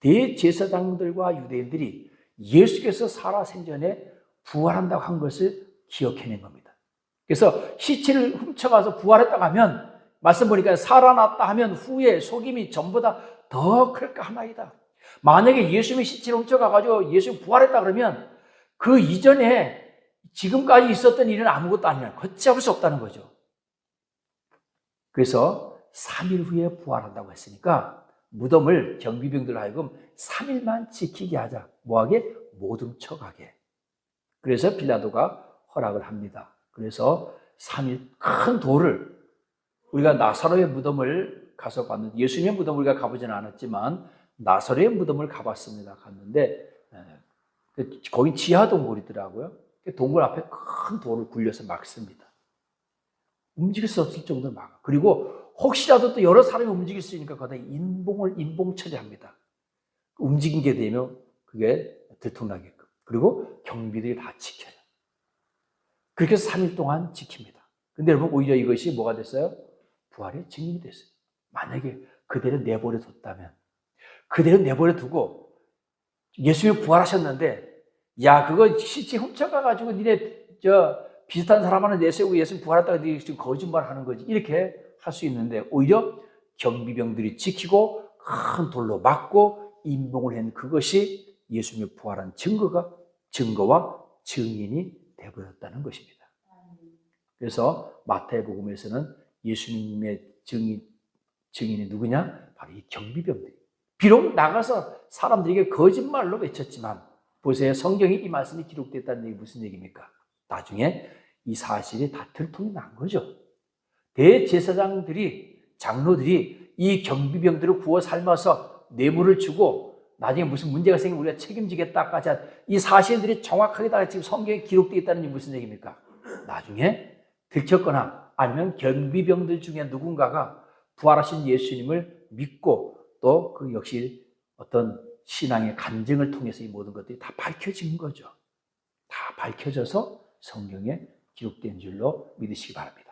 대제사장들과 유대인들이 예수께서 살아생전에 부활한다고 한 것을 기억해낸 겁니다. 그래서 시체를 훔쳐가서 부활했다고 하면 말씀 보니까 살아났다 하면 후에 속임이 전보다 더 클까 하나이다. 만약에 예수님의 시체를 훔쳐가가지고 예수님 부활했다 그러면 그 이전에 지금까지 있었던 일은 아무것도 아니라 걷잡을 수 없다는 거죠. 그래서 3일 후에 부활한다고 했으니까 무덤을 경비병들 하여금 3일만 지키게 하자. 뭐하게? 못 훔쳐가게. 그래서 빌라도가 허락을 합니다. 그래서 3일 큰 돌을 우리가 나사로의 무덤을 가서 봤는데 예수님의 무덤을 우리가 가보지는 않았지만 나사로의 무덤을 가봤습니다. 갔는데 에, 거기 지하 동굴이더라고요. 그 동굴 앞에 큰 돌을 굴려서 막습니다. 움직일 수 없을 정도로 막아. 그리고 혹시라도 또 여러 사람이 움직일 수 있으니까 거기다 인봉을 인봉 처리합니다. 움직이게 되면 그게 들통나게끔. 그리고 경비들이 다 지켜요. 그렇게 해서 3일 동안 지킵니다. 근데 여러분 오히려 이것이 뭐가 됐어요? 부활의 증인이 됐어요. 만약에 그대로 내버려 뒀다면 그대로 내버려 두고 예수님이 부활하셨는데 야 그거 시체 훔쳐가 가지고 니네 저 비슷한 사람 하나 내세우고 예수님 부활했다가 니 지금 거짓말하는 거지 이렇게 할 수 있는데 오히려 경비병들이 지키고 큰 돌로 막고 인봉을 한 그것이 예수님의 부활한 증거가 증거와 증인이 되버렸다는 것입니다. 그래서 마태복음에서는 예수님의 증인 증인이 누구냐? 바로 이 경비병들. 비록 나가서 사람들에게 거짓말로 외쳤지만 보세요. 성경에 이 말씀이 기록됐다는 얘기 무슨 얘기입니까? 나중에 이 사실이 다 들통이 난 거죠. 대제사장들이 장로들이 이 경비병들을 구워 삶아서 뇌물을 주고 나중에 무슨 문제가 생기면 우리가 책임지겠다까지 한 이 사실들이 정확하게 다 지금 성경에 기록되어 있다는 게 무슨 얘기입니까? 나중에 들켰거나 아니면 경비병들 중에 누군가가 부활하신 예수님을 믿고 또 그 역시 어떤 신앙의 간증을 통해서 이 모든 것들이 다 밝혀진 거죠. 다 밝혀져서 성경에 기록된 줄로 믿으시기 바랍니다.